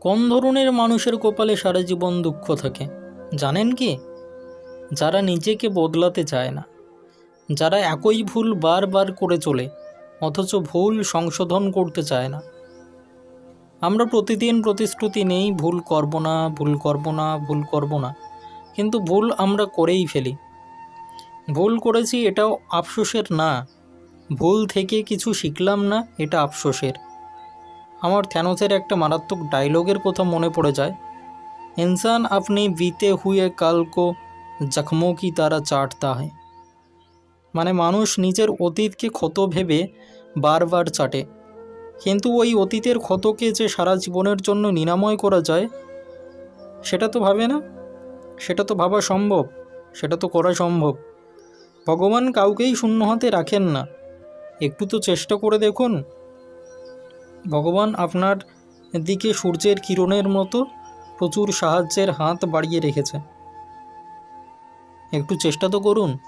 কোন ধরনের মানুষের কপালে সারা জীবন দুঃখ থাকে? জানেন কি? যারা নিজেকে বদলাতে চায় না। যারা একই ভুল বারবার করে চলে, অথচ ভুল সংশোধন করতে চায় না। আমরা প্রতিদিন প্রতিশ্রুতি নেই, ভুল করব না, ভুল করব না, ভুল করব না। কিন্তু ভুল আমরা করেই ফেলি। ভুল করেছি এটাও আফসোসের না। ভুল থেকে কিছু শিখলাম না, এটা আফসোসের। আমার থ্যানোসের একটা মারাত্মক ডায়লগের কথা মনে পড়ে যায়। ইনসান, আপনি বিতে হুয়ে কাল কো জখমো কি তারা চাটতা হয় মানে মানুষ নিজের অতীতকে ক্ষত ভেবে বারবার চাটে। কিন্তু ওই অতীতের ক্ষতকে যে সারা জীবনের জন্য নিরাময় করা যায়, সেটা তো ভাবে না। সেটা তো ভাবা সম্ভব। সেটা তো করা সম্ভব। ভগবান কাউকেই শূন্য হাতে রাখেন না। একটু তো চেষ্টা করে দেখুন। ভগবান আপনার দিকে সূর্যের কিরণের মতো প্রচুর সাহায্যের হাত বাড়িয়ে রেখেছে। একটু চেষ্টা তো করুন।